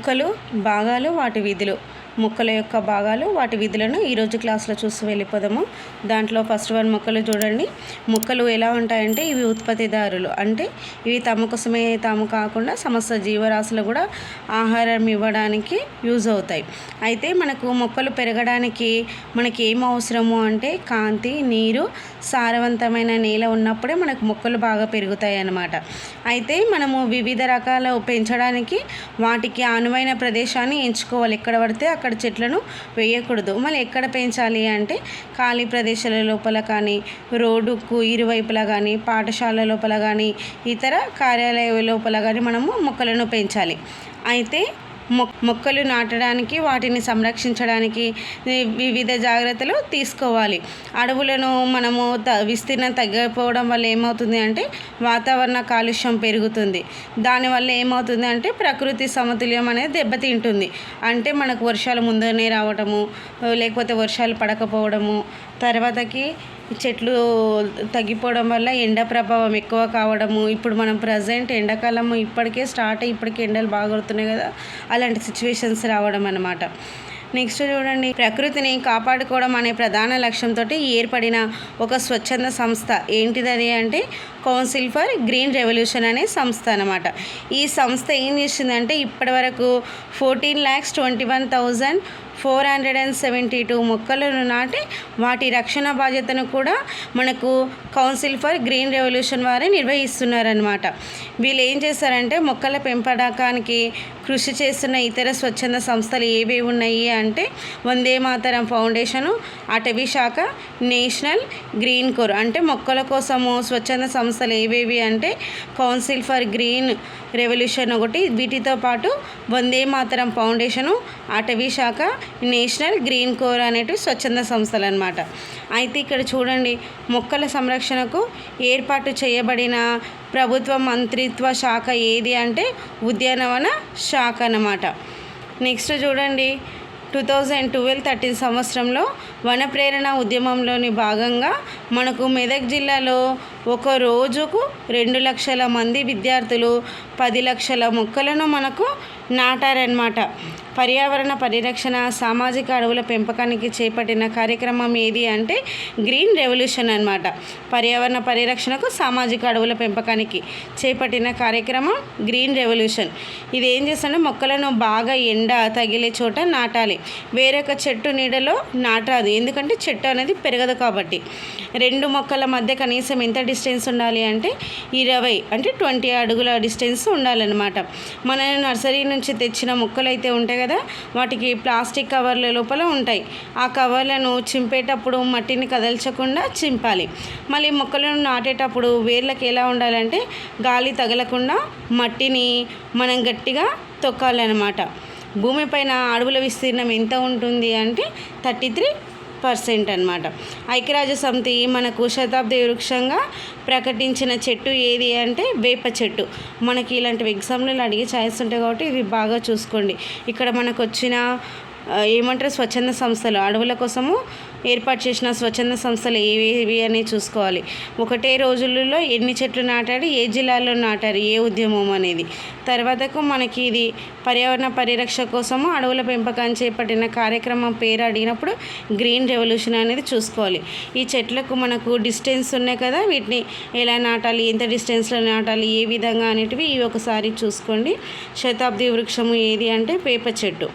మొక్కలు భాగాలు వాటి విధులు. మొక్కల యొక్క భాగాలు వాటి విధులను ఈరోజు క్లాస్లో చూసి వెళ్ళిపోదాము. దాంట్లో ఫస్ట్ వన్ మొక్కలు చూడండి. మొక్కలు ఎలా ఉంటాయంటే ఇవి ఉత్పత్తిదారులు. అంటే ఇవి తమ కోసమే తాము కాకుండా సమస్త జీవరాశులు కూడా ఆహారం ఇవ్వడానికి యూజ్ అవుతాయి. అయితే మనకు మొక్కలు పెరగడానికి మనకి ఏం అవసరము అంటే కాంతి నీరు సారవంతమైన నేల ఉన్నప్పుడే మనకు మొక్కలు బాగా పెరుగుతాయి అన్నమాట అయితే మనము వివిధ రకాల పెంచడానికి వాటికి అనువైన ప్రదేశాన్ని ఎంచుకోవాలి. ఎక్కడ పడితే అక్కడ చెట్లను వేయకూడదు. మళ్ళీ ఎక్కడ పెంచాలి అంటే ఖాళీ ప్రదేశాల లోపల కానీ రోడ్డుకు ఇరువైపులా కానీ పాఠశాల లోపల కానీ ఇతర కార్యాలయ లోపల కానీ మనము మొక్కలను పెంచాలి. అయితే మొక్కలు నాటడానికి వాటిని సంరక్షించడానికి వివిధ జాగ్రత్తలు తీసుకోవాలి. అడవులను మనము త విస్తీర్ణం తగ్గిపోవడం వల్ల ఏమవుతుంది అంటే వాతావరణ కాలుష్యం పెరుగుతుంది. దానివల్ల ఏమవుతుంది అంటే ప్రకృతి సమతుల్యం అనేది దెబ్బతింటుంది. అంటే మనకు వర్షాలు ముందునే రావటము లేకపోతే వర్షాలు పడకపోవడము తర్వాతకి చెట్లు తగ్గిపోవడం వల్ల ఎండ ప్రభావం ఎక్కువ కావడము ఇప్పుడు మనం ప్రజెంట్ ఎండాకాలము ఇప్పటికే స్టార్ట్ అయ్యి ఇప్పటికే ఎండలు బాగా కొడుతున్నాయి కదా అలాంటి సిచ్యువేషన్స్ రావడం అనమాట నెక్స్ట్ చూడండి ప్రకృతిని కాపాడుకోవడం అనే ప్రధాన లక్ష్యంతో ఏర్పడిన ఒక స్వచ్ఛంద సంస్థ ఏంటిది అది అంటే కౌన్సిల్ ఫర్ గ్రీన్ రెవల్యూషన్ అనే సంస్థ అనమాట ఈ సంస్థ ఏం చేసిందంటే ఇప్పటి వరకు fourteen lakhs twenty one thousand four hundred and seventy two మొక్కలను నాటి వాటి రక్షణ బాధ్యతను కూడా మనకు కౌన్సిల్ ఫర్ గ్రీన్ రెవల్యూషన్ వారే నిర్వహిస్తున్నారనమాట వీళ్ళు ఏం చేస్తారంటే మొక్కల పెంపడకానికి కృషి చేస్తున్న ఇతర స్వచ్ఛంద సంస్థలు ఏవేవి ఉన్నాయి అంటే వందే మాతరం ఫౌండేషను అటవీ శాఖ నేషనల్ గ్రీన్ కోర్. అంటే మొక్కల కోసము స్వచ్ఛంద సంస్థలు ఏవేవి అంటే కౌన్సిల్ ఫర్ గ్రీన్ రెవల్యూషన్ ఒకటి వీటితో పాటు వందే మాతరం ఫౌండేషను అటవీ శాఖ నేషనల్ గ్రీన్ కోర్ అనేటివి స్వచ్ఛంద సంస్థలు అనమాట అయితే ఇక్కడ చూడండి మొక్కల సంరక్షణకు ఏర్పాటు చేయబడిన ప్రభుత్వ మంత్రిత్వ శాఖ ఏది అంటే ఉద్యానవన శాఖ అన్నమాట. నెక్స్ట్ చూడండి టూ థౌజండ్ ట్వెల్వ్ థర్టీన్ సంవత్సరంలో వన ప్రేరణ ఉద్యమంలోని భాగంగా మనకు మెదక్ జిల్లాలో ఒక రోజుకు రెండు లక్షల మంది విద్యార్థులు పది లక్షల మొక్కలను మనకు నాటారనమాట పర్యావరణ పరిరక్షణ సామాజిక అడవుల పెంపకానికి చేపట్టిన కార్యక్రమం ఏది అంటే గ్రీన్ రెవల్యూషన్ అనమాట పర్యావరణ పరిరక్షణకు సామాజిక అడవుల పెంపకానికి చేపట్టిన కార్యక్రమం గ్రీన్ రెవల్యూషన్. ఇది ఏం చేస్తుంటే మొక్కలను బాగా ఎండ తగిలే చోట నాటాలి. వేరొక చెట్టు నీడలో నాటాదు ఎందుకంటే చెట్టు అనేది పెరగదు కాబట్టి. రెండు మొక్కల మధ్య కనీసం ఎంత డిస్టెన్స్ ఉండాలి అంటే ఇరవై అంటే ట్వంటీ అడుగుల డిస్టెన్స్ ఉండాలన్నమాట. మన నర్సరీ నుంచి తెచ్చిన మొక్కలు అయితే ఉంటాయి కదా వాటికి ప్లాస్టిక్ కవర్ల లోపల ఉంటాయి. ఆ కవర్లను చింపేటప్పుడు మట్టిని కదల్చకుండా చింపాలి. మళ్ళీ మొక్కలను నాటేటప్పుడు వేర్లకు ఎలా ఉండాలంటే గాలి తగలకుండా మట్టిని మనం గట్టిగా తొక్కాలన్నమాట. భూమిపైన అడవుల విస్తీర్ణం ఎంత ఉంటుంది అంటే థర్టీ త్రీ పర్సెంట్ అనమాట ఐక్యరాజ్య సమితి మనకు శతాబ్ది వృక్షంగా ప్రకటించిన చెట్టు ఏది అంటే వేప చెట్టు. మనకి ఇలాంటివి ఎగ్జామ్లు అడిగి ఛాయిస్ ఉంటాయి కాబట్టి ఇవి బాగా చూసుకోండి. ఇక్కడ మనకు వచ్చిన ఏమంటారు స్వచ్ఛంద సంస్థలు అడవుల కోసము ఏర్పాటు చేసిన స్వచ్ఛంద సంస్థలు ఏవేవి అని చూసుకోవాలి. ఒకటే రోజులలో ఎన్ని చెట్లు నాటారు ఏ జిల్లాలో నాటారు ఏ ఉద్యమం అనేది. తర్వాతకు మనకి ఇది పర్యావరణ పరిరక్ష కోసము అడవుల పెంపకాన్ని చేపట్టిన కార్యక్రమం పేరు అడిగినప్పుడు గ్రీన్ రెవల్యూషన్ అనేది చూసుకోవాలి. ఈ చెట్లకు మనకు డిస్టెన్స్ ఉన్నాయి కదా వీటిని ఎలా నాటాలి ఎంత డిస్టెన్స్లో నాటాలి ఏ విధంగా అనేటివి ఇవి ఒకసారి చూసుకోండి. శతాబ్ది వృక్షము ఏది అంటే వేప చెట్టు.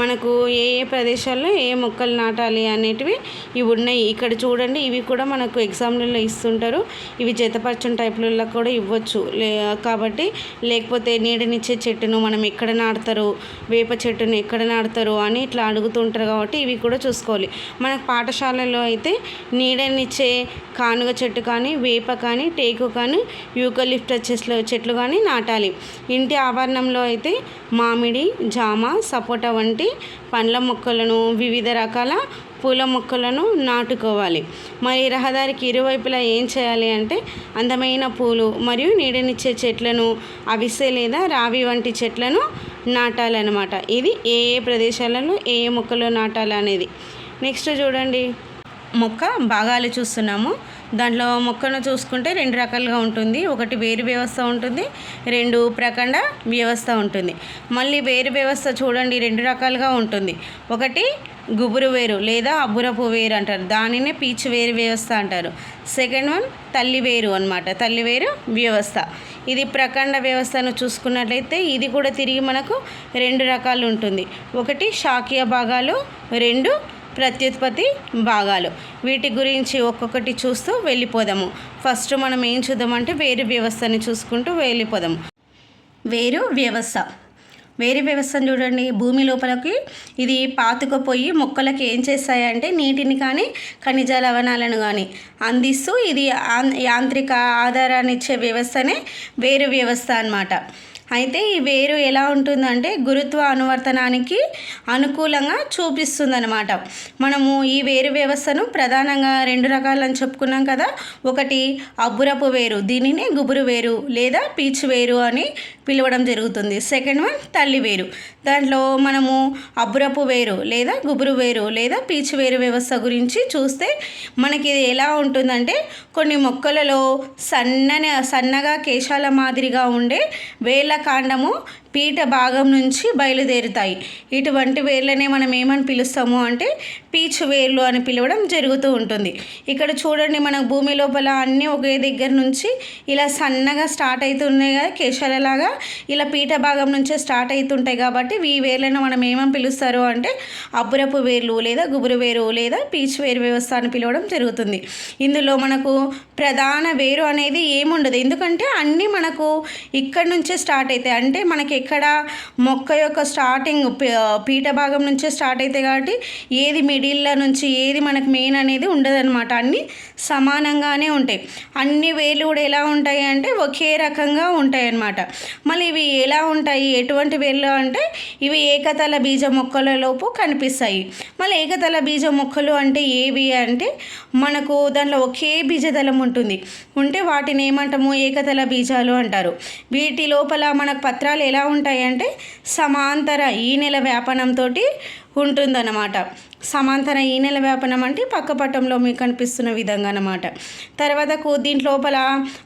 మనకు ఏ ఏ ప్రదేశాల్లో ఏ మొక్కలు నాటాలి అనేటివి ఇవి ఉన్నాయి. ఇక్కడ చూడండి ఇవి కూడా మనకు ఎగ్జామ్లలో ఇస్తుంటారు. ఇవి జతపరచని టైప్లలో కూడా ఇవ్వచ్చు. లే కాబట్టి లేకపోతే నీడనిచ్చే చెట్టును మనం ఎక్కడ నాడతారు వేప చెట్టును ఎక్కడ నాడతారు అని ఇట్లా అడుగుతుంటారు కాబట్టి ఇవి కూడా చూసుకోవాలి. మనకు పాఠశాలలో అయితే నీడనిచ్చే కానుగ చెట్టు కానీ వేప కానీ టేకు కానీ యూకలిఫ్టస్ చెట్లు కానీ నాటాలి. ఇంటి ఆవరణంలో అయితే మామిడి జామ సపోటా వంటి వంటి పండ్ల మొక్కలను వివిధ రకాల పూల మొక్కలను నాటుకోవాలి. మరి రహదారికి ఇరువైపులా ఏం చేయాలి అంటే అందమైన పూలు మరియు నీడనిచ్చే చెట్లను అవిసె లేదా రావి వంటి చెట్లను నాటాలన్నమాట. ఇది ఏ ఏ ప్రదేశాలలో ఏ ఏ మొక్కలు నాటాలనేది. నెక్స్ట్ చూడండి. మొక్క భాగాలు చూస్తున్నాము. దాంట్లో మొక్కను చూసుకుంటే రెండు రకాలుగా ఉంటుంది. ఒకటి వేరు వ్యవస్థ ఉంటుంది. రెండు ప్రకండ వ్యవస్థ ఉంటుంది. మళ్ళీ వేరు వ్యవస్థ చూడండి రెండు రకాలుగా ఉంటుంది. ఒకటి గుబురు వేరు లేదా అబ్బురపు వేరు అంటారు. దానినే పీచు వేరు వ్యవస్థ అంటారు. సెకండ్ వన్ తల్లి వేరు అనమాట తల్లి వేరు వ్యవస్థ. ఇది ప్రకండ వ్యవస్థను చూసుకున్నట్లయితే ఇది కూడా తిరిగి మనకు రెండు రకాలు ఉంటుంది. ఒకటి శాకీయ భాగాలు రెండు ప్రత్యుత్పత్తి భాగాలు. వీటి గురించి ఒక్కొక్కటి చూస్తూ వెళ్ళిపోదాము. ఫస్ట్ మనం ఏం చూద్దామంటే వేరు వ్యవస్థని చూసుకుంటూ వెళ్ళిపోదాము. వేరు వ్యవస్థ. వేరు వ్యవస్థను చూడండి. భూమి లోపలికి ఇది పాతుకుపోయి మొక్కలకి ఏం చేస్తాయంటే నీటిని కానీ ఖనిజ లవణాలను కానీ అందిస్తూ ఇది యాంత్రిక ఆధారాన్ని ఇచ్చే వ్యవస్థనే వేరు వ్యవస్థ అన్నమాట. అయితే ఈ వేరు ఎలా ఉంటుందంటే గురుత్వ అనువర్తనానికి అనుకూలంగా చూపిస్తుందన్నమాట. మనము ఈ వేరు వ్యవస్థను ప్రధానంగా రెండు రకాలని చెప్పుకున్నాం కదా. ఒకటి అబ్బురపు వేరు దీనిని గుబురు వేరు లేదా పీచు వేరు అని పిలవడం జరుగుతుంది. సెకండ్ వన్ తల్లి వేరు. దాంట్లో మనము అబ్బురపు వేరు లేదా గుబురు వేరు లేదా పీచు వేరు వ్యవస్థ గురించి చూస్తే మనకి ఇది ఎలా ఉంటుందంటే కొన్ని మొక్కలలో సన్నని సన్నగా కేశాల మాదిరిగా ఉండే వేళ్ళ కాండము పీఠ భాగం నుంచి బయలుదేరుతాయి. ఇటువంటి వేర్లనే మనం ఏమని పిలుస్తాము అంటే పీచు వేర్లు అని పిలవడం జరుగుతూ ఉంటుంది. ఇక్కడ చూడండి మన భూమి లోపల అన్నీ ఒకే దగ్గర నుంచి ఇలా సన్నగా స్టార్ట్ అవుతున్నాయి కదా కేశాలలాగా. ఇలా పీఠ భాగం నుంచే స్టార్ట్ అవుతుంటాయి కాబట్టి ఈ వేర్లను మనం ఏమని పిలుస్తారు అంటే అబ్బురపు వేర్లు లేదా గుబురు వేరు లేదా పీచు వేరు వ్యవస్థ అని పిలవడం జరుగుతుంది. ఇందులో మనకు ప్రధాన వేరు అనేది ఏముండదు. ఎందుకంటే అన్నీ మనకు ఇక్కడ నుంచే స్టార్ట్ అవుతాయి. అంటే మనకి ఎక్కడ మొక్క యొక్క స్టార్టింగ్ పీ- పీట భాగం నుంచే స్టార్ట్ అవుతాయి కాబట్టి ఏది మిడిల్లో నుంచి ఏది మనకు మెయిన్ అనేది ఉండదన్నమాట. అన్నీ సమానంగానే ఉంటాయి. అన్ని వేలు కూడా ఎలా ఉంటాయి అంటే ఒకే రకంగా ఉంటాయి అన్నమాట మళ్ళీ ఇవి ఎలా ఉంటాయి? ఎటువంటి వేళ్ళు అంటే ఇవి ఏకతల బీజ మొక్కలలోపు కనిపిస్తాయి. మళ్ళీ ఏకతల బీజ మొక్కలు అంటే ఏవి అంటే మనకు దాంట్లో ఒకే బీజదళం ఉంటుంది. ఉంటే వాటిని ఏమంటాము? ఏకతల బీజాలు అంటారు. వీటి లోపల మనకు పత్రాలు ఎలా ఉంటాయి అంటే సమాంతర ఈ నెల వ్యాపనంతో ఉంటుందన్నమాట. సమాంతర ఈ నెల వ్యాపనం అంటే పక్క పట్టంలో మీకు కనిపిస్తున్న విధంగా అన్నమాట. తర్వాత దీంట్ లోపల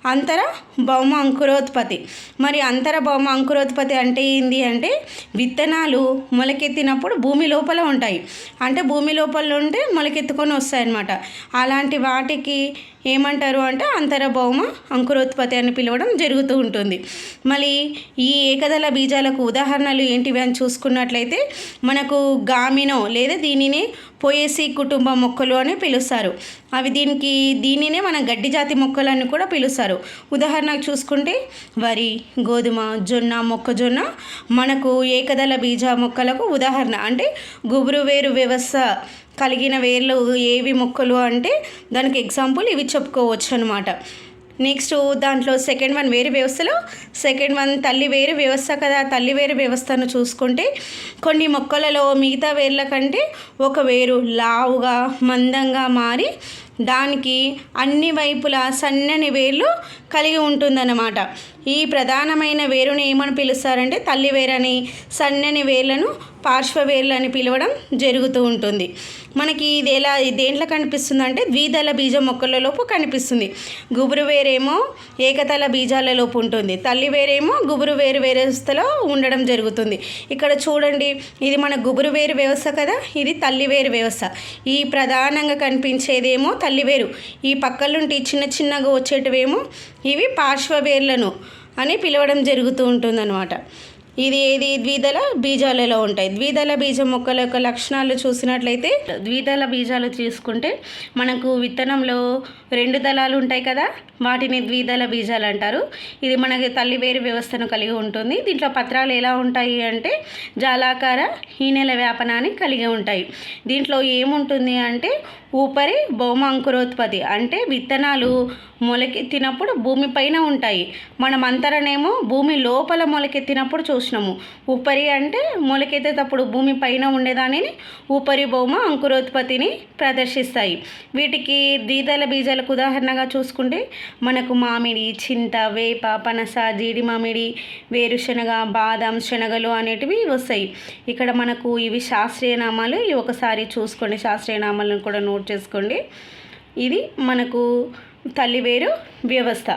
అంతర భౌమ అంకురోత్పత్తి. మరి అంతర భౌమ అంకురోత్పత్తి అంటే ఏంది అంటే విత్తనాలు మొలకెత్తినప్పుడు భూమి లోపల ఉంటాయి. అంటే భూమి లోపల ఉంటే మొలకెత్తుకొని వస్తాయి అన్నమాట అలాంటి వాటికి ఏమంటారు అంటే అంతర భౌమ అంకురోత్పత్తి అని పిలవడం జరుగుతూ ఉంటుంది. మళ్ళీ ఈ ఏకదళ బీజాలకు ఉదాహరణలు ఏంటివి అని చూసుకున్నట్లయితే మనకు గామినో లేదా దీనినే పోయేసి కుటుంబ మొక్కలు అని పిలుస్తారు. అవి దీనికి దీనినే మన గడ్డి జాతి మొక్కలు అని కూడా పిలుస్తారు. ఉదాహరణకు చూసుకుంటే వరి గోధుమ జొన్న మొక్కజొన్న మనకు ఏకదళ బీజ మొక్కలకు ఉదాహరణ. అంటే గుబురు వేరు వ్యవస్థ కలిగిన వేర్లు ఏవి మొక్కలు అంటే దానికి ఎగ్జాంపుల్ ఇవి చెప్పుకోవచ్చు అనమాట నెక్స్ట్ దాంట్లో సెకండ్ వన్ వేరు వ్యవస్థలో సెకండ్ వన్ తల్లి వేరు వ్యవస్థ కదా తల్లి వేరు వ్యవస్థను చూసుకుంటే కొన్ని మొక్కలలో మిగతా వేర్ల కంటే ఒక వేరు లావుగా మందంగా మారి దానికి అన్ని వైపులా సన్నని వేర్లు కలిగి ఉంటుందన్నమాట. ఈ ప్రధానమైన వేరుని ఏమని పిలుస్తారంటే తల్లి వేరని సన్నని వేర్లను పార్శ్వవేర్లు అని పిలవడం జరుగుతూ ఉంటుంది. మనకి ఇది ఎలా దేంట్లో కనిపిస్తుంది అంటే ద్విదళ బీజ మొక్కలలోపు కనిపిస్తుంది. గుబురు వేరేమో ఏకతల బీజాలలోపు ఉంటుంది. తల్లి వేరేమో గుబురు వేరు వ్యవస్థలో ఉండడం జరుగుతుంది. ఇక్కడ చూడండి ఇది మన గుబురు వేరు వ్యవస్థ కదా? ఇది తల్లి వేరు వ్యవస్థ. ఈ ప్రధానంగా కనిపించేదేమో తల్లి వేరు. ఈ పక్కలుంటి చిన్న చిన్నగా వచ్చేటివేమో? ఇవి పార్శ్వవేర్లను అని పిలవడం జరుగుతూ ఉంటుందన్నమాట. ఇది ఏది? ద్విదళ బీజాలలో ఉంటాయి. ద్విదళ బీజ మొక్కల యొక్క లక్షణాలు చూసినట్లయితే ద్విదళ బీజాలు తీసుకుంటే మనకు విత్తనంలో రెండు దళాలు ఉంటాయి కదా? వాటిని ద్విదళ బీజాలు అంటారు. ఇది మనకి తల్లి వేరు వ్యవస్థను కలిగి ఉంటుంది. దీంట్లో పత్రాలు ఎలా ఉంటాయి అంటే జాలాకార ఈనెల వ్యాపనాన్ని కలిగి ఉంటాయి. దీంట్లో ఏముంటుంది అంటే ఊపరి భౌమ అంకురోత్పత్తి అంటే విత్తనాలు మొలకెత్తినప్పుడు భూమి పైన ఉంటాయి. మనం అంతరనేమో భూమి లోపల మొలకెత్తినప్పుడు చూసినాము. ఉపరి అంటే మొలకెత్తేటప్పుడు భూమి పైన ఉండేదానిని ఉపరి భౌమ అంకురోత్పత్తిని ప్రదర్శిస్తాయి. వీటికి ద్విదళ బీజాలకు ఉదాహరణగా చూసుకుంటే మనకు మామిడి చింత వేప పనస జీడి మామిడి వేరుశనగ బాదం శనగలు అనేటివి వస్తాయి. ఇక్కడ మనకు ఇవి శాస్త్రీయ నామాలు. ఇవి ఒకసారి చూసుకోండి. శాస్త్రీయ నామాలను కూడా నోట్ చేసుకోండి. ఇది మనకు తల్లివేరు వ్యవస్థ.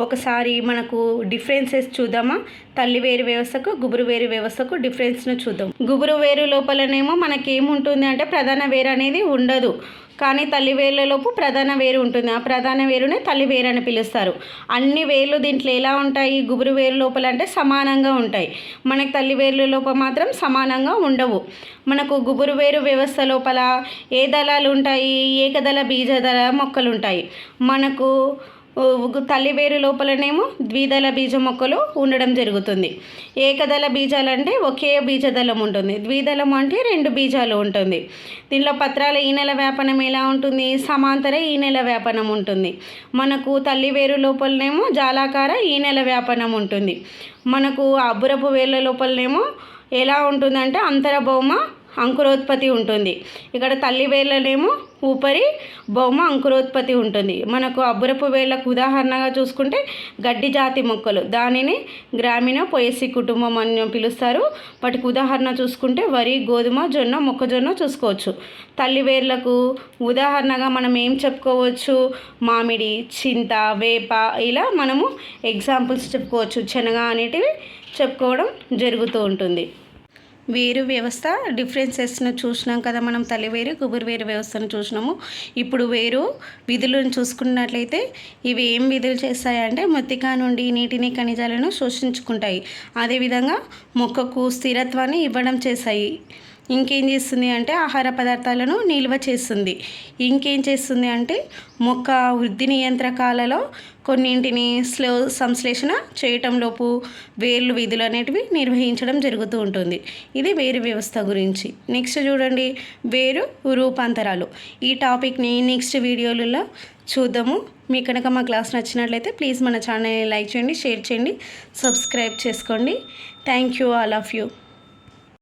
ఒకసారి మనకు డిఫరెన్సెస్ చూద్దామా? తల్లి వేరు వ్యవస్థకు గుబురు వేరు వ్యవస్థకు డిఫరెన్స్ను చూద్దాం. గుబురు వేరు లోపలనేమో మనకి ఏముంటుంది అంటే ప్రధాన వేరు అనేది ఉండదు. కానీ తల్లి వేళ్ళలోపు ప్రధాన వేరు ఉంటుంది. ఆ ప్రధాన వేరునే తల్లి వేరు అని పిలుస్తారు. అన్ని వేర్లు దీంట్లో ఎలా ఉంటాయి? గుబురు వేరు లోపల అంటే సమానంగా ఉంటాయి. మనకి తల్లి వేర్ల లోపల మాత్రం సమానంగా ఉండవు. మనకు గుబురు వేరు వ్యవస్థ లోపల ఏ దళాలు ఉంటాయి? ఏకదళ బీజదళ మొక్కలు ఉంటాయి. మనకు తల్లి వేరు లోపలనేమో ద్విదళ బీజ మొక్కలు ఉండడం జరుగుతుంది. ఏకదళ బీజాలు అంటే ఒకే బీజదళం ఉంటుంది. ద్విదళం అంటే రెండు బీజాలు ఉంటుంది. దీనిలో పత్రాల ఈనెల వ్యాపనం ఎలా ఉంటుంది? సమాంతర ఈనెల వ్యాపనం ఉంటుంది. మనకు తల్లి వేరు లోపలనేమో జాలాకార ఈనెల వ్యాపనం ఉంటుంది. మనకు అబ్బురపు వేళ్ళ లోపలనేమో ఎలా ఉంటుందంటే అంతరభౌమ అంకురోత్పత్తి ఉంటుంది. ఇక్కడ తల్లి వేళ్ళనేమో ఊపరి బొమ్మ అంకురోత్పత్తి ఉంటుంది. మనకు అబ్బురపు వేళ్ళకు ఉదాహరణగా చూసుకుంటే గడ్డి జాతి మొక్కలు. దానిని గ్రామీణ పొయసి కుటుంబం అని పిలుస్తారు. వాటికి ఉదాహరణ చూసుకుంటే వరి గోధుమ జొన్న మొక్కజొన్న చూసుకోవచ్చు. తల్లి వేర్లకు ఉదాహరణగా మనం ఏం చెప్పుకోవచ్చు? మామిడి చింత వేప ఇలా మనము ఎగ్జాంపుల్స్ చెప్పుకోవచ్చు. శనగ అనేటివి చెప్పుకోవడం జరుగుతూ ఉంటుంది. వేరు వ్యవస్థ డిఫరెన్సెస్ను చూసినాం కదా మనం తల్లి వేరు గుబురు వేరు వ్యవస్థను చూసినాము. ఇప్పుడు వేరు విధులను చూసుకున్నట్లయితే ఇవి ఏం విధులు చేస్తాయంటే మృతికా నుండి నీటిని ఖనిజాలను శోషించుకుంటాయి. అదేవిధంగా మొక్కకు స్థిరత్వాన్ని ఇవ్వడం చేస్తాయి. ఇంకేం చేస్తుంది అంటే ఆహార పదార్థాలను నిల్వ చేస్తుంది. ఇంకేం చేస్తుంది అంటే మొక్క వృద్ధి నియంత్రకాలలో కొన్నింటిని స్లో సంశ్లేషణ చేయటంలోపు వేర్లు విధులు అనేటివి నిర్వహించడం జరుగుతూ ఉంటుంది. ఇది వేరు వ్యవస్థ గురించి. నెక్స్ట్ చూడండి వేరు రూపాంతరాలు. ఈ టాపిక్ని నెక్స్ట్ వీడియోలలో చూద్దాము. మీకు కనుక మా క్లాస్ నచ్చినట్లయితే ప్లీజ్ మన ఛానల్ని లైక్ చేయండి షేర్ చేయండి సబ్స్క్రైబ్ చేసుకోండి. Thank you all of you.